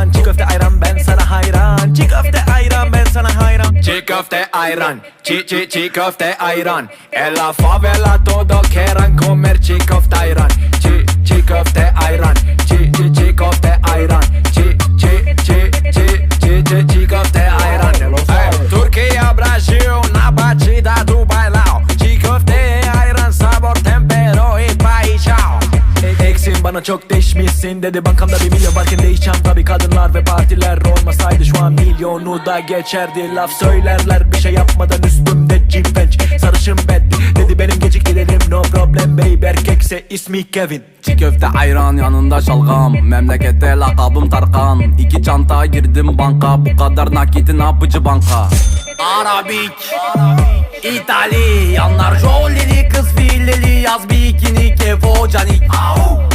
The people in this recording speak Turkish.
ayran Çiğ köfte ayran ben sana hayran. Çiğ köfte ayran ben sana hayran. Çiğ köfte ayran. Çiğ çiğ çiğ köfte ayran. En la favela todo quieran comer Eksin bana çok değişmişsin dedi. Bankamda bir milyon varken değişeceğim tabi kadınlar ve partiler Olmasaydı şu an milyonu da geçerdi. Laf söylerler bir şey yapmadan üstümde cimbenç Sarışın bed dedi. Benim gecik gidelim no problem babe. Erkekse ismi Kevin. Çiğ köfte ayran yanında şalgam. Memlekette lakabım Tarkan. İki çanta girdim banka. Bu kadar nakiti ne yapıcı banka? Arabik İtalyanlar jolili kız fileli Yaz bikini kefo canik Au!